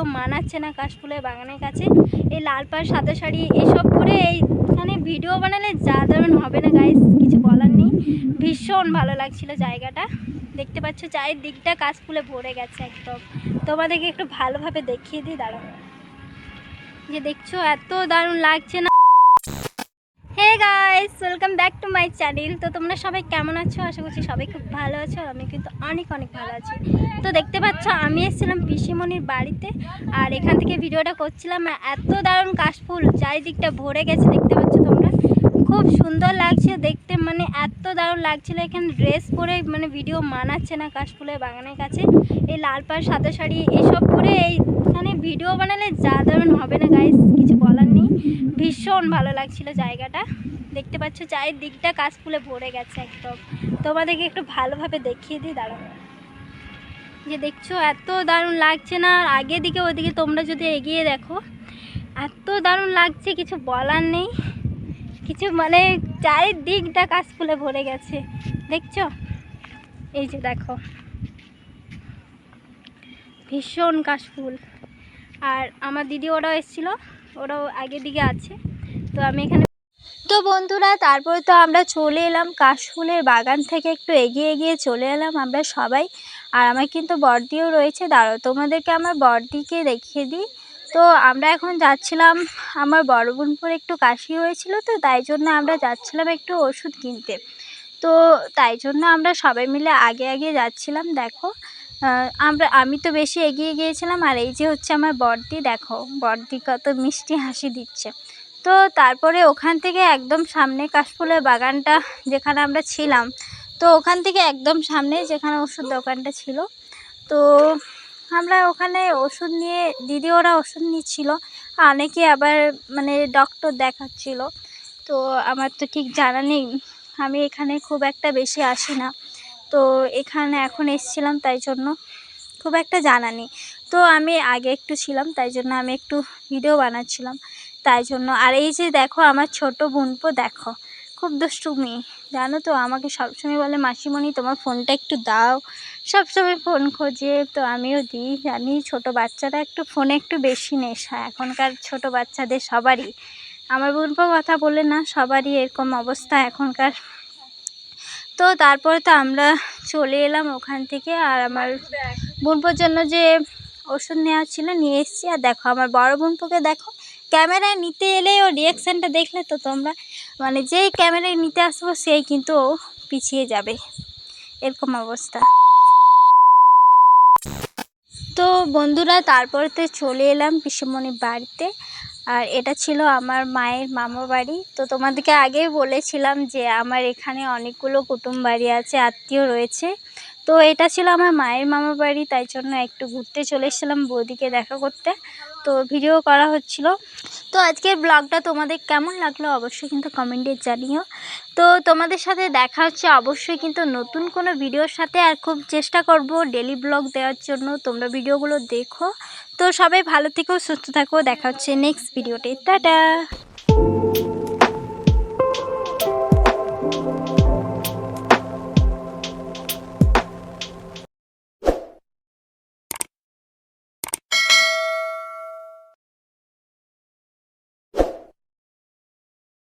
Video মানাচ্ছে না কাশফুলের বাগানের কাছে। এই লাল পাড়, সাদা শাড়ি, এসব করে এইখানে ভিডিও বানালে যা তেমন হবে না গাইস কিছু বলার নেই। ভীষণ ভালো লাগছিল জায়গাটা। দেখতে পাচ্ছ চারিদিকটা কাশফুলে ভরে গেছে একদম। তোমাদেরকে একটু ভালোভাবে দেখিয়ে দিই দাঁড়ানো যে দেখছ, এত দারুণ লাগছে না। Guys welcome back to my channel তো তোমরা সবাই কেমন আছো? আশা করছি সবাই খুব ভালো আছো আমি কিন্তু অনেক অনেক ভালো আছি। তো দেখতে পাচ্ছ, আমি এসেছিলাম পিসিমণির বাড়িতে আর এখান থেকে ভিডিওটা করছিলাম এত দারুণ কাশফুল চারিদিকটা ভরে গেছে, দেখতে পাচ্ছ তোমরা? খুব সুন্দর লাগছে দেখতে মানে এত দারুণ লাগছিল। এখানে ড্রেস পরে মানে ভিডিও মানাচ্ছে না কাশফুলের বাগানের কাছে। এই লাল পাড়, সাদা শাড়ি, এসব পরে এইখানে ভিডিও বানালে যা দারুণ হবে না গাইস কিছু বলার নেই। ভীষণ ভালো লাগছিল জায়গাটা। দেখতে পাচ্ছ, চারিদিকটা কাশফুলে ভরে গেছে একদম। তোমাদেরকে একটু ভালোভাবে দেখিয়ে দিই, দাঁড়াও। যে দেখছ, এত দারুণ লাগছে না? আর আগে দিকে, ওদিকে তোমরা যদি এগিয়ে দেখো, এত দারুণ লাগছে, কিছু বলার নেই। কিছু মানে চারিদিকটা কাশফুলে ভরে গেছে। দেখছ? এই যে দেখো। ভীষণ কাশফুল। আর আমার দিদি ওরাও এসেছিল, ওরাও আগের দিকে আছে। তো আমি এখানে তো বন্ধুরা, তারপর তো আমরা চলে এলাম কাশফুলের বাগান থেকে, একটু এগিয়ে এগিয়ে চলে এলাম আমরা সবাই। আর আমার কিন্তু বর্দিও রয়েছে। দাঁড়ো তোমাদেরকে আমার বর্দিকে দেখিয়ে দিই। তো আমরা এখন যাচ্ছিলাম, আমার বড় বোনপুর একটু কাশি হয়েছিল তো, তাই জন্য আমরা যাচ্ছিলাম একটু ওষুধ কিনতে। তো তাই জন্য আমরা সবাই মিলে আগে আগে যাচ্ছিলাম, দেখো। আমরা, আমি তো বেশি এগিয়ে গিয়েছিলাম, আর এই যে হচ্ছে আমার বর্দি দেখো বর্দি কত মিষ্টি হাসি দিচ্ছে। তো তারপরে ওখান থেকে একদম সামনে কাশফুলের বাগানটা যেখানে আমরা ছিলাম, তো ওখান থেকে একদম সামনে যেখানে ওষুধ দোকানটা ছিল, তো আমরা ওখানে ওষুধ নিয়ে, দিদি ওরা ওষুধ নিচ্ছিল, অনেকে আবার মানে ডক্টর দেখাচ্ছিল, তো আমার তো ঠিক জানা নেই। আমি এখানে খুব একটা বেশি আসি না। তো এখানে এখন এসছিলাম তাই জন্য খুব একটা জানা নেই। তো আমি আগে একটু ছিলাম তাই জন্য আমি একটু ভিডিও বানাচ্ছিলাম। তাই জন্য আর এই যে দেখো আমার ছোট বোনপো দেখো, খুব দুষ্টুমি জানো তো আমাকে সবসময় বলে, মাসিমণি, তোমার ফোনটা একটু দাও। সবসময় ফোন খোঁজে, তো আমিও দিই। জানি ছোট বাচ্চারা একটু ফোনে একটু বেশি নেশা এখনকার ছোট বাচ্চাদের সবারই আমার বোনপো কথা বলে না, সবারই এরকম অবস্থা এখনকার। তো তারপরে তো আমরা চলে এলাম ওখান থেকে আর আমার বোনপোর জন্য যে ওষুধ নেওয়া ছিল নিয়ে এসেছি। আর দেখো, আমার বড় বোনপোকে দেখো, ক্যামেরায় নিতে এলে ও রিয়াকশানটা দেখলে তো তোমরা মানে যেই ক্যামেরায় নিতে আসব সেই কিন্তু ও পিছিয়ে যাবে। এরকম অবস্থা। তো বন্ধুরা, তারপরে তো চলে এলাম পিসুমণির বাড়িতে। আর এটা ছিল আমার মায়ের মামা বাড়ি। তো তোমাদেরকে আগেই বলেছিলাম যে আমার এখানে অনেকগুলো কুটুম বাড়ি আছে, আত্মীয় রয়েছে। তো এটা ছিল আমার মায়ের মামা বাড়ি, তাই জন্য একটু ঘুরতে চলে এসেছিলাম বৌদিকে দেখা করতে। তো ভিডিও করা হচ্ছিল। তো আজকের ব্লগটা তোমাদের কেমন লাগল অবশ্যই কিন্তু কমেন্টে জানিও। তো তোমাদের সাথে দেখা হচ্ছে অবশ্যই কিন্তু নতুন কোনো ভিডিওর সাথে আর খুব চেষ্টা করব ডেলি ব্লগ দেওয়ার জন্য। তোমরা ভিডিওগুলো দেখো। তো সবাই ভালো থেকো, সুস্থ থাকো। দেখা হচ্ছে নেক্সট ভিডিওতে টাটা!